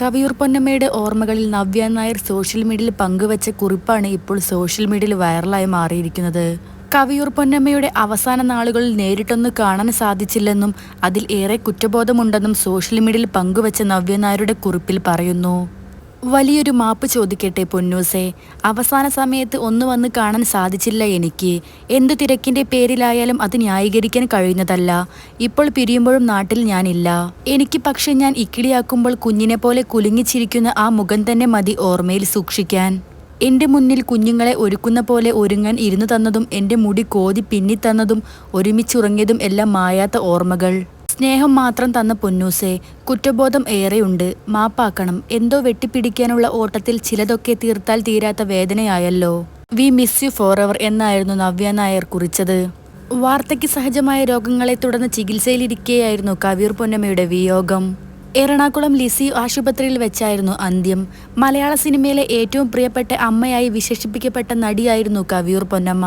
കവിയൂർ പൊന്നമ്മയുടെ ഓർമ്മകളിൽ നവ്യ നായർ സോഷ്യൽ മീഡിയയിൽ പങ്കുവച്ച കുറിപ്പാണ് ഇപ്പോൾ സോഷ്യൽ മീഡിയയിൽ വൈറലായി മാറിയിരിക്കുന്നത്. കവിയൂർ പൊന്നമ്മയുടെ അവസാന നാളുകളിൽ നേരിട്ടൊന്ന് കാണാൻ സാധിച്ചില്ലെന്നും അതിൽ ഏറെ കുറ്റബോധമുണ്ടെന്നും സോഷ്യൽ മീഡിയയിൽ പങ്കുവച്ച നവ്യ നായരുടെ കുറിപ്പിൽ പറയുന്നു. വലിയൊരു മാപ്പ് ചോദിക്കട്ടെ പൊന്നൂസേ. അവസാന സമയത്ത് ഒന്ന് വന്ന് കാണാൻ സാധിച്ചില്ല എനിക്ക്. എന്ത് തിരക്കിന്റെ പേരിലായാലും അത് ന്യായീകരിക്കാൻ കഴിയുന്നതല്ല. ഇപ്പോൾ പിരിയുമ്പോഴും നാട്ടിൽ ഞാനില്ല. എനിക്ക് പക്ഷെ ഞാൻ ഇക്കിളിയാക്കുമ്പോൾ കുഞ്ഞിനെ പോലെ കുലുങ്ങിച്ചിരിക്കുന്ന ആ മുഖം തന്നെ മതി ഓർമ്മയിൽ സൂക്ഷിക്കാൻ. എന്റെ മുന്നിൽ കുഞ്ഞുങ്ങളെ ഒരുക്കുന്ന പോലെ ഒരുങ്ങാൻ ഇരുന്നു തന്നതും എന്റെ മുടി കോതി പിന്നിത്തന്നതും ഒരുമിച്ചുറങ്ങിയതും എല്ലാം മായാത്ത ഓർമ്മകൾ. സ്നേഹം മാത്രം തന്ന പൊന്നൂസേ കുറ്റബോധം ഏറെയുണ്ട്. മാപ്പാക്കണം. എന്തോ വെട്ടിപ്പിടിക്കാനുള്ള ഓട്ടത്തിൽ ചിലതൊക്കെ തീർത്താൽ തീരാത്ത വേദനയായല്ലോ. We miss you for ever എന്നായിരുന്നു നവ്യ നായർ കുറിച്ചത്. വാർത്തയ്ക്ക് സഹജമായ രോഗങ്ങളെ തുടർന്ന് ചികിത്സയിലിരിക്കെയായിരുന്നു കവീർ പൊന്നമ്മയുടെ വിയോഗം. എറണാകുളം ലിസി ആശുപത്രിയിൽ വെച്ചായിരുന്നു അന്ത്യം. മലയാള സിനിമയിലെ ഏറ്റവും പ്രിയപ്പെട്ട അമ്മയായി വിശേഷിപ്പിക്കപ്പെട്ട നടിയായിരുന്നു കവിയൂർ പൊന്നമ്മ.